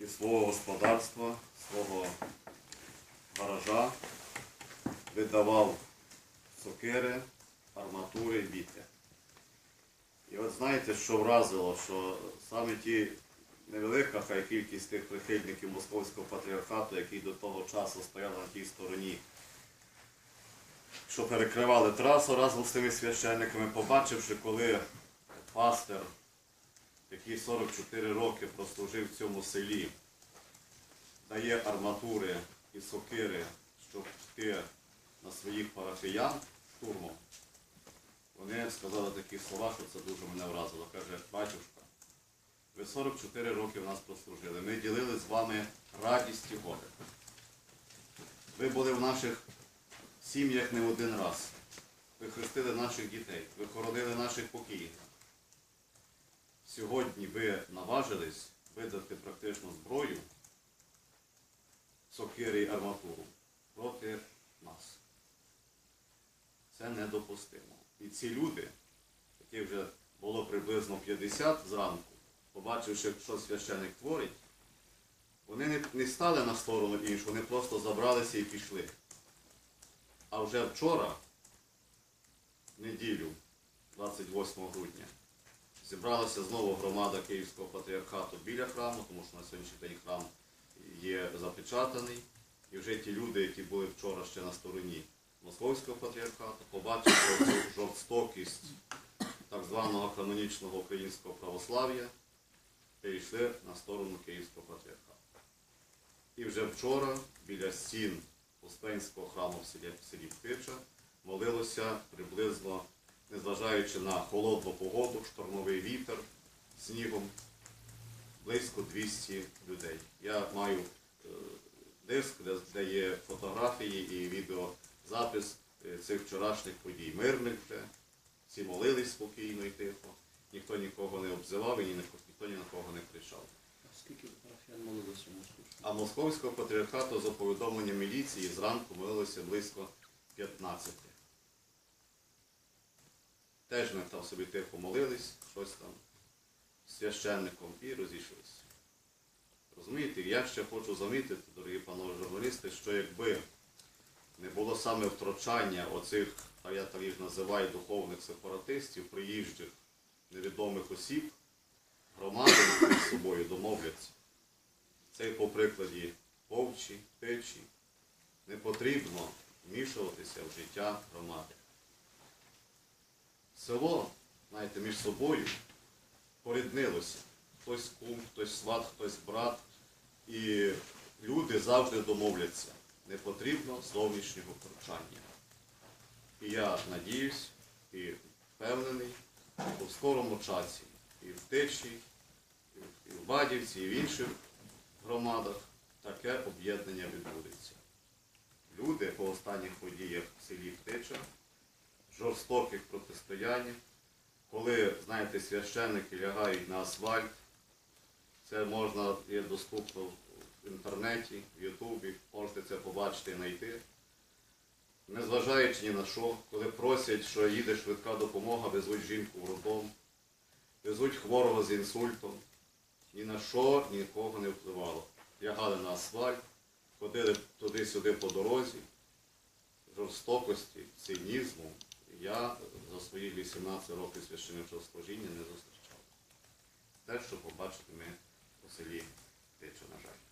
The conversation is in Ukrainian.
із свого господарства, свого гаража видавав сокири, арматури, віти. І от знаєте, що вразило, що саме ті невелика хай кількість тих прихильників московського патріархату, які до того часу стояли на тій стороні, що перекривали трасу разом з тими священниками, побачивши, коли пастир, який 44 роки прослужив в цьому селі, дає арматури і сокири, щоб йти на своїх парафіян штурмом, вони сказали такі слова, що це дуже мене вразило. Каже, батюшка, ви 44 роки в нас прослужили. Ми ділили з вами радість і горе. Ви були в наших сім'ях не один раз. Ви хрестили наших дітей, ви хоронили наших покійних. Сьогодні ви наважились видати практично зброю, сокири і арматуру проти нас. Це недопустимо. І ці люди, які вже було приблизно 50 зранку, побачивши, що священик творить, вони не стали на сторону іншу, вони просто забралися і пішли. А вже вчора, неділю, 28 грудня, зібралася знову громада Київського патріархату біля храму, тому що на сьогоднішній день храм є запечатаний. І вже ті люди, які були вчора ще на стороні Московського патріархату, побачивши цю жорстокість так званого канонічного українського православ'я, перейшли на сторону Київського патріархату. І вже вчора біля стін Успенського храму в селі Птича молилося приблизно, незважаючи на холодну погоду, штормовий вітер, снігом, близько 200 людей. Я маю е, диск, де, є фотографії і відеозапис е, цих вчорашніх подій. Мирних вже, всі молились спокійно і тихо, ніхто нікого не обзивав і ніхто ні на кого не кричав. Скільки парафіян молилося? А московського патріархату за повідомленням міліції зранку молилося близько 15. Теж ми там собі тихо молились, щось там з священником і розійшлися. Розумієте, я ще хочу замітити, дорогі панове журналісти, що якби не було саме втручання оцих, а я так їх називаю, духовних сепаратистів, приїжджих невідомих осіб, громади між собою домовляться. Це по прикладі Повчі, Печі. Не потрібно вмішуватися в життя громади. Село, знаєте, між собою поріднилося. Хтось кум, хтось сват, хтось брат. І люди завжди домовляться. Не потрібно зовнішнього втручання. І я надіюсь і впевнений, що в скорому часі і в Тичі, і в- Бадівці, і в інших громадах таке об'єднання відбудеться. Люди по останніх подіях в селі Птича, жорстоких протистояннях, коли, знаєте, священники лягають на асфальт, це можна є доступно в інтернеті, в Ютубі, можете це побачити знайти. Незважаючи ні на що, коли просять, що їде швидка допомога, везуть жінку в роддом, везуть хворого з інсультом, ні на що нікого не впливало. Лягали на асфальт, ходили туди-сюди по дорозі, жорстокості, цинізму я за свої 18 років священничого служіння не зустрічав. Те, що побачити ми у селі Тича, на жаль.